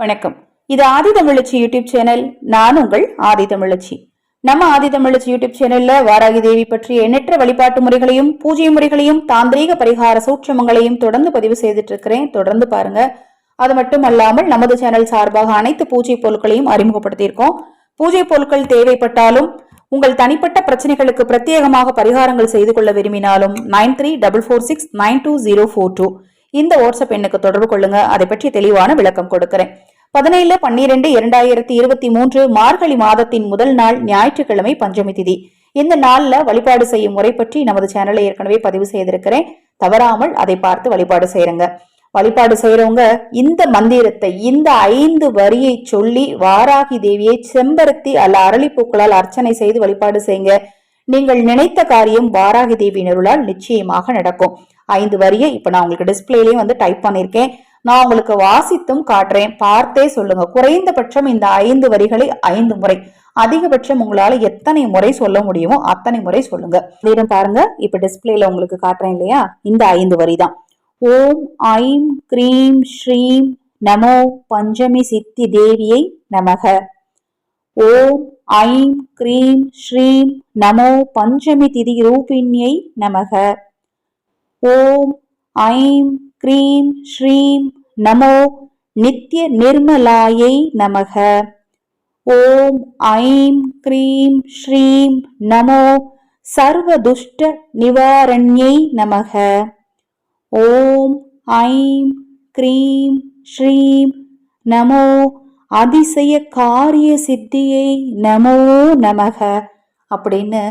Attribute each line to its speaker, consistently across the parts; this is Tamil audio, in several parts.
Speaker 1: வணக்கம். இது ஆதி தமிழச்சி யூடியூப் சேனல். நான் உங்கள் ஆதி தமிழச்சி. நம்ம ஆதி தமிழச்சி யூடியூப் சேனல்ல வாராகி தேவி பற்றிய எண்ணற்ற வழிபாட்டு முறைகளையும் பூஜை முறைகளையும் தாந்திரீக பரிகார சூட்சமங்களையும் தொடர்ந்து பதிவு செய்துட்டு இருக்கிறேன் தொடர்ந்து பாருங்க. அது மட்டும் அல்லாமல் நமது சேனல் சார்பாக அனைத்து பூஜை பொருட்களையும் அறிமுகப்படுத்தியிருக்கோம். பூஜை பொருட்கள் தேவைப்பட்டாலும் உங்கள் தனிப்பட்ட பிரச்சனைகளுக்கு பிரத்யேகமாக பரிகாரங்கள் செய்து கொள்ள விரும்பினாலும் nine three double four six nine two zero four two இந்த வாட்ஸ்அப் எண்ணுக்கு தொடர்பு கொள்ளுங்க. அதை பற்றி தெளிவான விளக்கம் கொடுக்கிறேன். பதினேழு பன்னிரண்டு இரண்டாயிரத்தி இருபத்தி மூன்று மார்கழி மாதத்தின் முதல் நாள் ஞாயிற்றுக்கிழமை பஞ்சமி திதி. இந்த நாள்ல வழிபாடு செய்யும் முறை பற்றி நமது சேனலை ஏற்கனவே பதிவு செய்திருக்கிறேன். தவறாமல் அதை பார்த்து வழிபாடு செய்யறங்க வழிபாடு செய்யறவங்க இந்த மந்திரத்தை இந்த ஐந்து வரியை சொல்லி வாராகி தேவியை செம்பருத்தி அல்ல அரளிப்பூக்களால் அர்ச்சனை செய்து வழிபாடு செய்யுங்க. நீங்கள் நினைத்த காரியம் வாராகி தேவியினருளால் நிச்சயமாக நடக்கும். ஐந்து வரியை இப்ப நான் உங்களுக்கு டிஸ்பிளேலயும் வந்து டைப் பண்ணிருக்கேன் நான் உங்களுக்கு வாசித்தும் காட்டுறேன். பார்த்தே சொல்லுங்க. குறைந்தபட்சம் இந்த ஐந்து வரிகளை ஐந்து முறை. அதிகபட்சம் உங்களால எத்தனை முறை சொல்ல முடியுமோ அத்தனை முறை சொல்லுங்க. நேரம் பாருங்க. இப்ப டிஸ்பிளேல உங்களுக்கு காட்டுறேன் இல்லையா? இந்த ஐந்து வரி தான். ஓம் ஐம் க்ரீம் ஸ்ரீம் நமோ பஞ்சமி சித்தி தேவியை நமக. ஓம் ஐம் க்ரீம் ஸ்ரீம் நமோ பஞ்சமி திதி ரூபிணியை நமக. ஓம் ஐம் க்ரீம் ஸ்ரீம் நமோ நித்ய நிர்மலாயை நமக. ஓம் ஐம் க்ரீம் ஸ்ரீம் நமோ சர்வதுஷ்ட நிவாரண்யை நமக. ஓம் ஐம் க்ரீம் ஸ்ரீம் நமோ அதிசய காரிய சித்தியை நமோ நமக. அப்படின்னு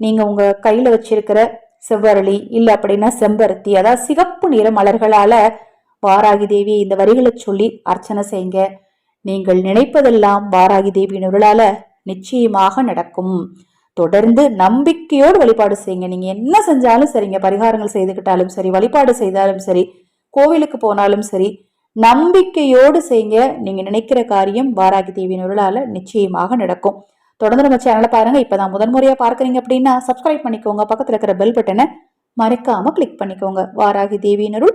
Speaker 1: நீங்கள் உங்கள் கையில் வச்சிருக்கிற செவ்வரளி இல்லை அப்படின்னா செம்பருத்தி அதாவது சிகப்பு நிற மலர்களால் வாராகி தேவி இந்த வரிகளை சொல்லி அர்ச்சனை செய்யுங்க நீங்கள் நினைப்பதெல்லாம் வாராகி தேவியின் உருளால நிச்சயமாக நடக்கும். தொடர்ந்து நம்பிக்கையோடு வழிபாடு செய்யுங்க. நீங்க என்ன செஞ்சாலும் சரிங்க பரிகாரங்கள் செய்துக்கிட்டாலும் சரி வழிபாடு செய்தாலும் சரி கோவிலுக்கு போனாலும் சரி நம்பிக்கையோடு செய்யுங்க. நீங்க நினைக்கிற காரியம் வாராகி தேவியின் உருளால நிச்சயமாக நடக்கும். தொடர்ந்து நம்ம சேனலை பாருங்க. இப்பதான் முதன்முறையா பார்க்குறீங்க அப்படின்னா சப்ஸ்கிரைப் பண்ணிக்கோங்க. பக்கத்துல இருக்கிற பெல் பட்டனை மறைக்காம கிளிக் பண்ணிக்கோங்க. வாராகி தேவியினருள்